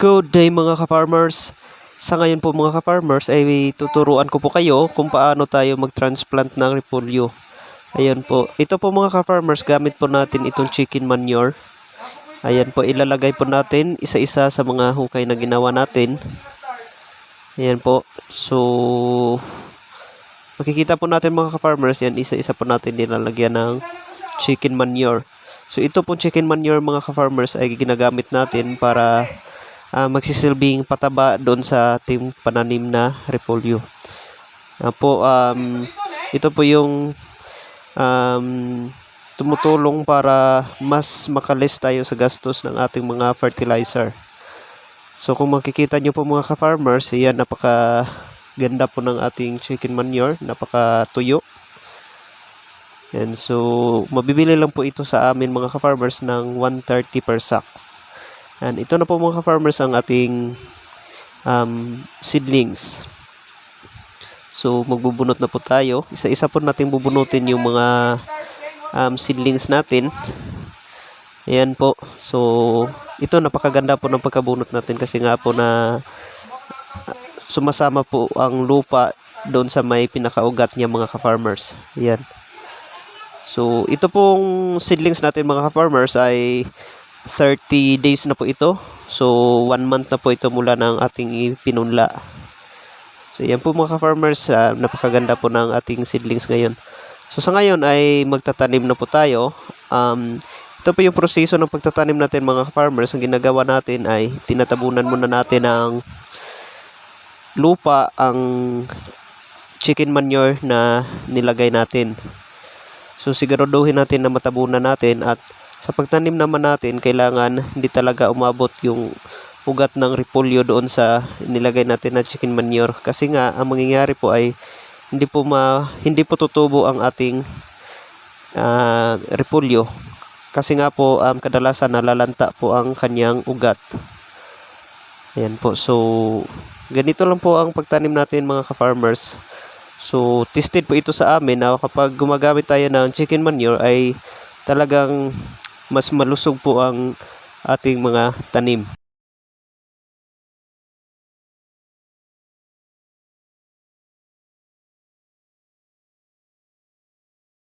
Good day mga ka-farmers. Sa ngayon po mga ka-farmers ay tuturuan ko po kayo kung paano tayo mag-transplant ng repolyo. Ayan po. Ito po mga ka-farmers, gamit po natin itong chicken manure. Ayan po, ilalagay po natin isa-isa sa mga hukay na ginawa natin. Ayan po. So, makikita po natin mga ka-farmers, yan isa-isa po natin nilalagyan ng chicken manure. So, ito po chicken manure mga ka-farmers ay ginagamit natin para ah, magsisilbing pataba doon sa ating pananim na repolyo. Ah, po, um, ito po yung um, tumutulong para mas makalis tayo sa gastos ng ating mga fertilizer. So kung makikita nyo po mga ka-farmers, yan napaka ganda po ng ating chicken manure, napaka tuyo. And so mabibili lang po ito sa amin mga ka-farmers ng 130 per sacks. And ito na po mga ka-farmers ang ating um, seedlings. So magbubunot na po tayo. Isa-isa po natin bubunutin yung mga um, seedlings natin. Ayan po. So ito napakaganda po ng pagkabunot natin kasi nga po na sumasama po ang lupa doon sa may pinakaugat niya mga ka-farmers. Ayan. So ito pong seedlings natin mga ka-farmers ay 30 days na po ito. So, 1 month na po ito mula ng ating ipinunla. So, yan po mga ka-farmers. ah, napakaganda po ng ating seedlings ngayon. So, sa ngayon ay magtatanim na po tayo. Um, ito po yung proseso ng pagtatanim natin mga ka-farmers. Ang ginagawa natin ay tinatabunan muna natin ng lupa ang chicken manure na nilagay natin. So, siguraduhin natin na matabunan natin at sa pagtanim naman natin, kailangan hindi talaga umabot yung ugat ng repolyo doon sa nilagay natin na chicken manure. Kasi nga, ang mangyayari po ay hindi po ma, hindi po tutubo ang ating ah, repolyo. Kasi nga po, um, kadalasan nalalanta po ang kanyang ugat. Ayan po. So, ganito lang po ang pagtanim natin mga ka-farmers. So, tested po ito sa amin na kapag gumagamit tayo ng chicken manure ay talagang mas malusog po ang ating mga tanim.